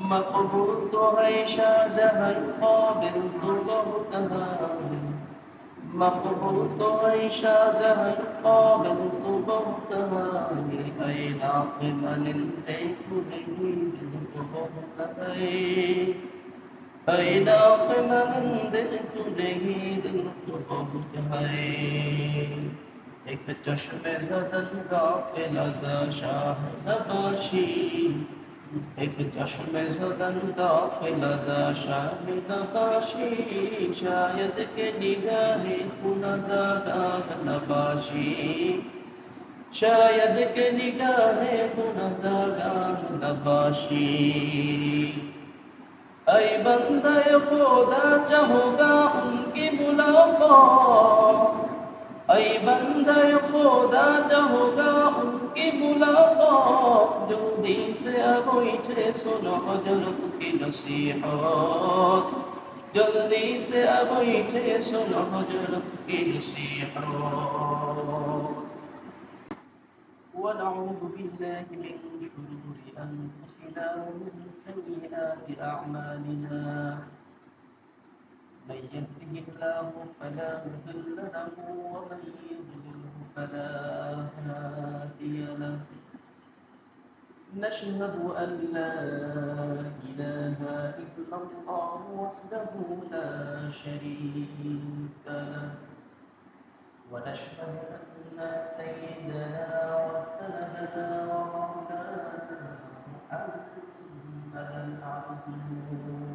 مقبول ہے شاہجہاں قابل ہے مقبول ہے شاہجہاں قابل تو بہت ہے اے ناقم للبيت بعيد تو بہت ہے اے ناقم للبيت بعيد ہے ایک چشم زدن غافل از شاہ نباشی ایک چشم زدن غافل از شاہ نباشی شاید کہ نگاہ کندگاہ نباشی شاید کہ نگاہ کندگاہ نباشی اے بندہ خدا چاہو گا ان کی ملاقات اے بندہ خدا چاہو گا ان کی ملاقات جلدی سے اب اٹھے سنو حضرت کی نصیحت جلدی سے اب اٹھے سنو حضرت کی نصیحت ونعوذ بالله من شرور أنفسنا ومن سيئات أعمالنا من يهده الله فلا مضل له ومن يضلله فلا هادي له نشهد أن لا إله إلا الله وحده لا شريك له ونشهد أن سيدنا وسندنا ومولانا محمدا عبده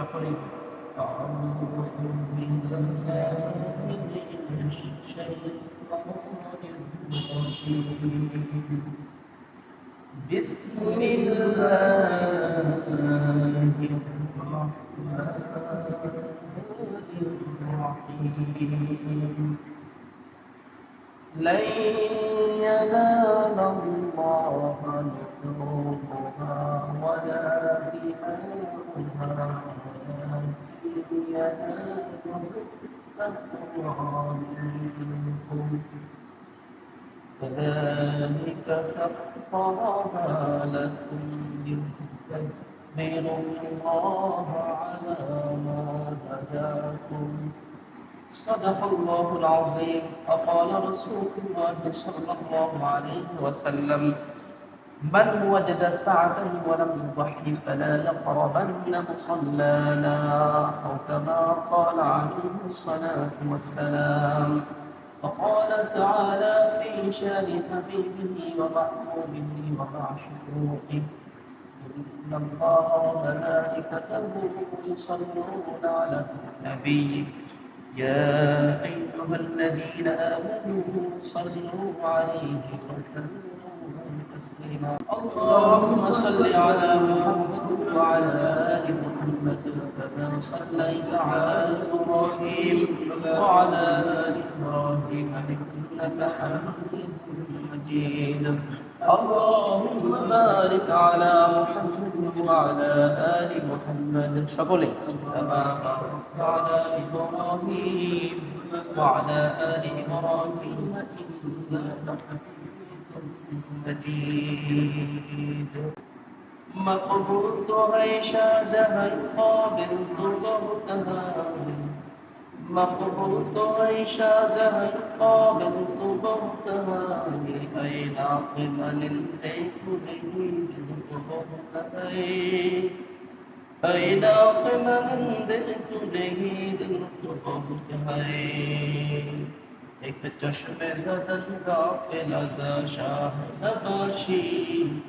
شكرا أعوذ بالله من الشيطان بسم الله الرحمن لن ينال الله لحومها ولا دماؤها التقوى منكم كذلك سخرها لكم لتكبروا الله على ما هداكم. صدق الله العظيم. وقال رسول الله صلى الله عليه وسلم من وجد سعة ولم يضحي فلا يقربن مصلانا أو كما قال عليه الصلاة والسلام. وقال تعالى في شان حبيبه ومحبوبه ومعشوقه إن الله وملائكته يصلون على النبي. يا أيها الذين آمنوا صلوا عليه وسلموا تسليما اللهم صل على محمد وعلى آل محمد كما صليت على إبراهيم وعلى آل إبراهيم إنك حميد مجيد. اللهم بارك على محمد وعلى آل محمد شكرا كما باركت على إبراهيم وعلى آل إبراهيم إنك حميد مجيد تو ہے شاہجہاں قابل مقبول تو ہے شاہجہاں قابل تو بہت ہے اے ناقم للبيت بعيد تو بہت ہے اے ایک چشم زدن غافل از شاه نباشی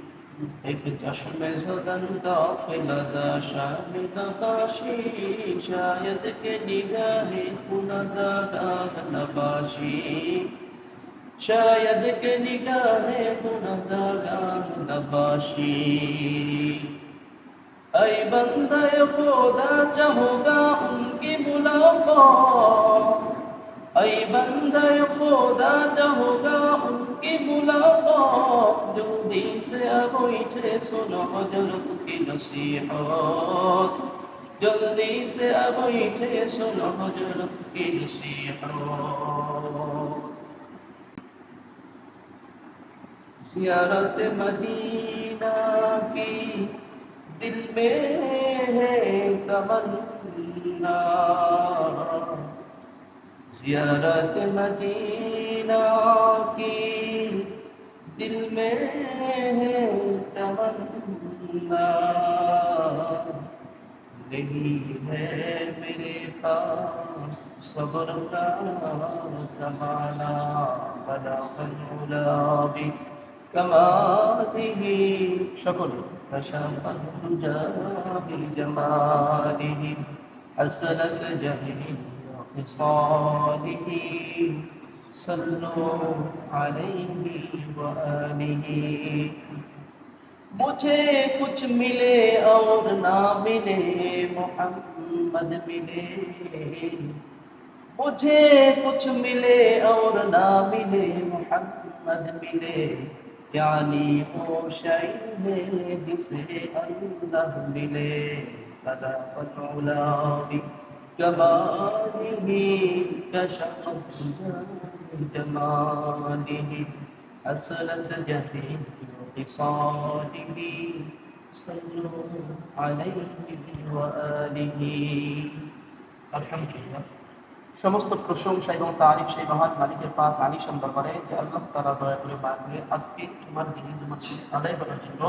ایک چشم زدن غافل از شاه نباشی شاید که نگاه کند آگاه نباشی شاید که نگاه کند آگاه نباشی ای بندہ خدا چاہوگا ان کی ملاقات ऐ बंदा यो खुदा चाहोगा उनकी मुलाकात जो दिल से अब इठे सुनो जरूरत की नसीहत जल्दी से अब इठे सुनो जरूरत की नसीहत सियारत मदीना की दिल में है तमन्ना زیارت مدینہ کی دل میں ہے تمنا۔ نہیں ہے میرے پاس صبر کا زمانہ، بنا بنولا بھی۔ کماتی ہی شکل کشف الرجا جمالی حسنت جہنی بصالح صلو علیہ وآلہ مجھے کچھ ملے اور نہ ملے، محمد ملے۔ مجھے کچھ ملے اور نہ ملے، محمد ملے۔ یعنی وہ شعیب ہے جسے اللہ ملے۔ قدر فتولا بھی جماله كشفنا جماله حسنت جهله خصاله صلوا عليه وآله. الحمد لله সমস্ত প্রশংসা এবং তারিফ সেই মহান মালিকের পাক আলিশান দরবারে যে আল্লাহ তারা দয়া করে পাক করে আজকে তোমার দিনে তোমার আদায় করার জন্য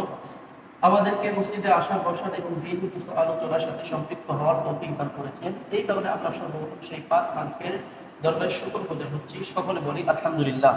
আমাদেরকে মসজিদে আসার বসার এবং দিন কিছু আলোচনার সাথে সম্পৃক্ত হওয়ার তৌফিক দান করেছেন। এই কারণে আমরা সর্বপ্রথম সেই পাঁচ মাংসের দরবার শুকর হচ্ছি। সকলে বলি, আলহামদুলিল্লাহ।